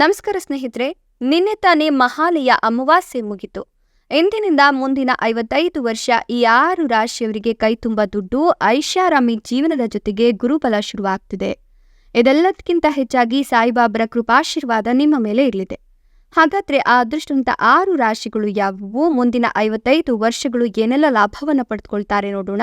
ನಮಸ್ಕಾರ ಸ್ನೇಹಿತರೆ, ನಿನ್ನೆ ತಾನೇ ಮಹಾಲಯ ಅಮಾವಾಸ್ಯೆ ಮುಗಿತು. ಇಂದಿನಿಂದ ಮುಂದಿನ ಐವತ್ತೈದು ವರ್ಷ ಈ ಆರು ರಾಶಿಯವರಿಗೆ ಕೈತುಂಬ ದುಡ್ಡು, ಐಷಾರಾಮಿ ಜೀವನದ ಜೊತೆಗೆ ಗುರುಬಲ ಶುರುವಾಗ್ತಿದೆ. ಇದೆಲ್ಲದಕ್ಕಿಂತ ಹೆಚ್ಚಾಗಿ ಸಾಯಿಬಾಬರ ಕೃಪಾಶೀರ್ವಾದ ನಿಮ್ಮ ಮೇಲೆ ಇರಲಿದೆ. ಹಾಗಾದ್ರೆ ಆ ಅದೃಷ್ಟವಂತ ಆರು ರಾಶಿಗಳು ಯಾವುವು? ಮುಂದಿನ ಐವತ್ತೈದು ವರ್ಷಗಳು ಏನೆಲ್ಲ ಲಾಭವನ್ನು ಪಡೆದುಕೊಳ್ತಾರೆ ನೋಡೋಣ.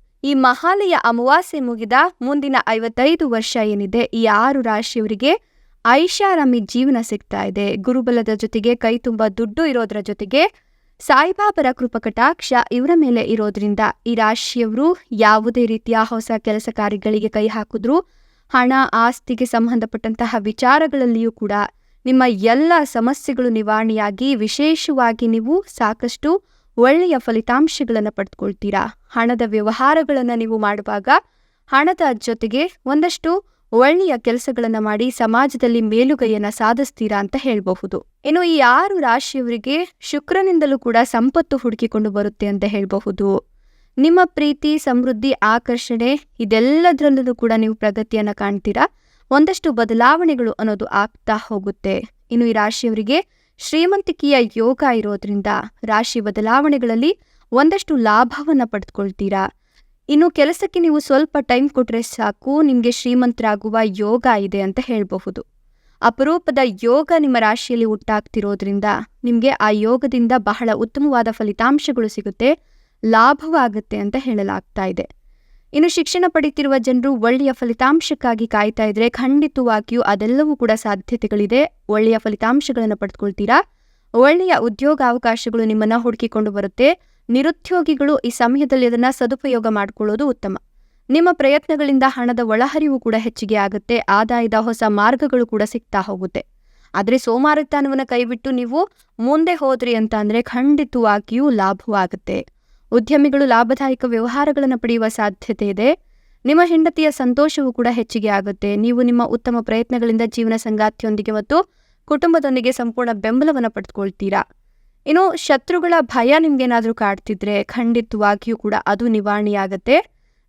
ಈ ಮಹಾಲಯ ಅಮಾವಾಸ್ಯೆ ಮುಗಿದ ಮುಂದಿನ ಐವತ್ತೈದು ವರ್ಷ ಏನಿದೆ, ಈ ಆರು ರಾಶಿಯವರಿಗೆ ಐಷಾರಾಮಿ ಜೀವನ ಸಿಗ್ತಾ ಇದೆ. ಗುರುಬಲದ ಜೊತೆಗೆ ಕೈ ತುಂಬ ದುಡ್ಡು ಇರೋದ್ರ ಜೊತೆಗೆ ಸಾಯಿಬಾಬರ ಕೃಪಕಟಾಕ್ಷ ಇವರ ಮೇಲೆ ಇರೋದ್ರಿಂದ ಈ ರಾಶಿಯವರು ಯಾವುದೇ ರೀತಿಯ ಹೊಸ ಕೆಲಸ ಕಾರ್ಯಗಳಿಗೆ ಕೈ ಹಾಕಿದ್ರು, ಹಣ, ಆಸ್ತಿಗೆ ಸಂಬಂಧಪಟ್ಟಂತಹ ವಿಚಾರಗಳಲ್ಲಿಯೂ ಕೂಡ ನಿಮ್ಮ ಎಲ್ಲ ಸಮಸ್ಯೆಗಳು ನಿವಾರಣೆಯಾಗಿ ವಿಶೇಷವಾಗಿ ನೀವು ಸಾಕಷ್ಟು ಒಳ್ಳೆಯ ಫಲಿತಾಂಶಗಳನ್ನು ಪಡೆದುಕೊಳ್ತೀರಾ ಹಣದ ವ್ಯವಹಾರಗಳನ್ನು ನೀವು ಮಾಡುವಾಗ ಹಣದ ಜೊತೆಗೆ ಒಂದಷ್ಟು ಒಳ್ಳೆಯ ಕೆಲಸಗಳನ್ನು ಮಾಡಿ ಸಮಾಜದಲ್ಲಿ ಮೇಲುಗೈಯನ್ನ ಸಾಧಿಸ್ತೀರಾ ಅಂತ ಹೇಳಬಹುದು. ಇನ್ನು ಈ ಆರು ರಾಶಿಯವರಿಗೆ ಶುಕ್ರನಿಂದಲೂ ಕೂಡ ಸಂಪತ್ತು ಹುಡುಕಿಕೊಂಡು ಬರುತ್ತೆ ಅಂತ ಹೇಳಬಹುದು. ನಿಮ್ಮ ಪ್ರೀತಿ, ಸಮೃದ್ಧಿ, ಆಕರ್ಷಣೆ ಇದೆಲ್ಲದರಲ್ಲೂ ಕೂಡ ನೀವು ಪ್ರಗತಿಯನ್ನ ಕಾಣ್ತೀರಾ? ಒಂದಷ್ಟು ಬದಲಾವಣೆಗಳು ಅನ್ನೋದು ಆಗ್ತಾ ಹೋಗುತ್ತೆ. ಇನ್ನು ಈ ರಾಶಿಯವರಿಗೆ ಶ್ರೀಮಂತಿಕೆಯ ಯೋಗ ಇರೋದ್ರಿಂದ ರಾಶಿ ಬದಲಾವಣೆಗಳಲ್ಲಿ ಒಂದಷ್ಟು ಲಾಭವನ್ನ ಪಡೆದುಕೊಳ್ತೀರಾ ಇನ್ನು ಕೆಲಸಕ್ಕೆ ನೀವು ಸ್ವಲ್ಪ ಟೈಮ್ ಕೊಟ್ಟರೆ ಸಾಕು, ನಿಮಗೆ ಶ್ರೀಮಂತರಾಗುವ ಯೋಗ ಇದೆ ಅಂತ ಹೇಳಬಹುದು. ಅಪರೂಪದ ಯೋಗ ನಿಮ್ಮ ರಾಶಿಯಲ್ಲಿ ಉಂಟಾಗ್ತಿರೋದ್ರಿಂದ ನಿಮಗೆ ಆ ಯೋಗದಿಂದ ಬಹಳ ಉತ್ತಮವಾದ ಫಲಿತಾಂಶಗಳು ಸಿಗುತ್ತೆ, ಲಾಭವಾಗುತ್ತೆ ಅಂತ ಹೇಳಲಾಗ್ತಾ ಇದೆ. ಇನ್ನು ಶಿಕ್ಷಣ ಪಡೆಯುತ್ತಿರುವ ಜನರು ಒಳ್ಳೆಯ ಫಲಿತಾಂಶಕ್ಕಾಗಿ ಕಾಯ್ತಾ ಇದ್ರೆ ಖಂಡಿತವಾಗಿಯೂ ಅದೆಲ್ಲವೂ ಕೂಡ ಸಾಧ್ಯತೆಗಳಿದೆ. ಒಳ್ಳೆಯ ಫಲಿತಾಂಶಗಳನ್ನು ಪಡೆದುಕೊಳ್ತೀರಾ ಒಳ್ಳೆಯ ಉದ್ಯೋಗಾವಕಾಶಗಳು ನಿಮ್ಮನ್ನ ಹುಡುಕಿಕೊಂಡು ಬರುತ್ತೆ. ನಿರುದ್ಯೋಗಿಗಳು ಈ ಸಮಯದಲ್ಲಿ ಅದನ್ನ ಸದುಪಯೋಗ ಮಾಡಿಕೊಳ್ಳೋದು ಉತ್ತಮ. ನಿಮ್ಮ ಪ್ರಯತ್ನಗಳಿಂದ ಹಣದ ಒಳಹರಿವು ಕೂಡ ಹೆಚ್ಚಿಗೆ ಆಗುತ್ತೆ. ಆದಾಯದ ಹೊಸ ಮಾರ್ಗಗಳು ಕೂಡ ಸಿಗ್ತಾ ಹೋಗುತ್ತೆ. ಆದರೆ ಸೋಮಾರಿತನವನ್ನು ಕೈಬಿಟ್ಟು ನೀವು ಮುಂದೆ ಹೋದ್ರಿ ಅಂತ ಅಂದರೆ ಖಂಡಿತವಾಗಿಯೂ ಲಾಭವಾಗುತ್ತೆ ಉದ್ಯಮಿಗಳು ಲಾಭದಾಯಕ ವ್ಯವಹಾರಗಳನ್ನು ಪಡೆಯುವ ಸಾಧ್ಯತೆ ಇದೆ ನಿಮ್ಮ ಹೆಂಡತಿಯ ಸಂತೋಷವೂ ಕೂಡ ಹೆಚ್ಚಿಗೆ ಆಗುತ್ತೆ. ನೀವು ನಿಮ್ಮ ಉತ್ತಮ ಪ್ರಯತ್ನಗಳಿಂದ ಜೀವನ ಸಂಗಾತಿಯೊಂದಿಗೆ ಮತ್ತು ಕುಟುಂಬದೊಂದಿಗೆ ಸಂಪೂರ್ಣ ಬೆಂಬಲವನ್ನು ಪಡೆದುಕೊಳ್ತೀರಾ? ಇನ್ನು ಶತ್ರುಗಳ ಭಯ ನಿಮ್ಗೇನಾದರೂ ಕಾಡ್ತಿದ್ರೆ ಖಂಡಿತವಾಗಿಯೂ ಕೂಡ ಅದು ನಿವಾರಣೆಯಾಗತ್ತೆ.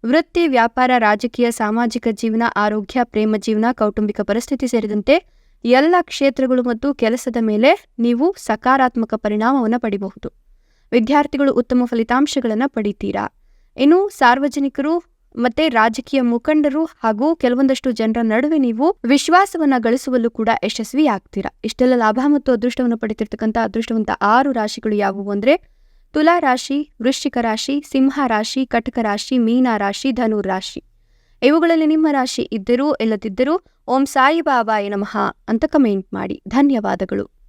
ವೃತ್ತಿ, ವ್ಯಾಪಾರ, ರಾಜಕೀಯ, ಸಾಮಾಜಿಕ ಜೀವನ, ಆರೋಗ್ಯ, ಪ್ರೇಮ ಜೀವನ, ಕೌಟುಂಬಿಕ ಪರಿಸ್ಥಿತಿ ಸೇರಿದಂತೆ ಎಲ್ಲ ಕ್ಷೇತ್ರಗಳು ಮತ್ತು ಕೆಲಸದ ಮೇಲೆ ನೀವು ಸಕಾರಾತ್ಮಕ ಪರಿಣಾಮವನ್ನು ಪಡಿಬಹುದು. ವಿದ್ಯಾರ್ಥಿಗಳು ಉತ್ತಮ ಫಲಿತಾಂಶಗಳನ್ನು ಪಡಿತೀರಾ? ಇನ್ನು ಸಾರ್ವಜನಿಕರು ಮತ್ತೆ ರಾಜಕೀಯ ಮುಖಂಡರು ಹಾಗೂ ಕೆಲವೊಂದಷ್ಟು ಜನರ ನಡುವೆ ನೀವು ವಿಶ್ವಾಸವನ್ನ ಗಳಿಸುವಲ್ಲೂ ಕೂಡ ಯಶಸ್ವಿ ಆಗ್ತೀರಾ? ಇಷ್ಟೆಲ್ಲ ಲಾಭ ಮತ್ತು ಅದೃಷ್ಟವನ್ನು ಪಡೆದಿರ್ತಕ್ಕಂಥ ಅದೃಷ್ಟವಂತ ಆರು ರಾಶಿಗಳು ಯಾವುವು ಅಂದ್ರೆ ತುಲಾ ರಾಶಿ, ವೃಶ್ಚಿಕ ರಾಶಿ, ಸಿಂಹ ರಾಶಿ, ಕಟಕ ರಾಶಿ, ಮೀನಾ ರಾಶಿ, ಧನು ರಾಶಿ. ಇವುಗಳಲ್ಲಿ ನಿಮ್ಮ ರಾಶಿ ಇದ್ದರೂ, ಇಲ್ಲದಿದ್ದರೂ, ಓಂ ಸಾಯಿ ಬಾಬಾಯ ನಮಃ ಅಂತ ಕಮೆಂಟ್ ಮಾಡಿ. ಧನ್ಯವಾದಗಳು.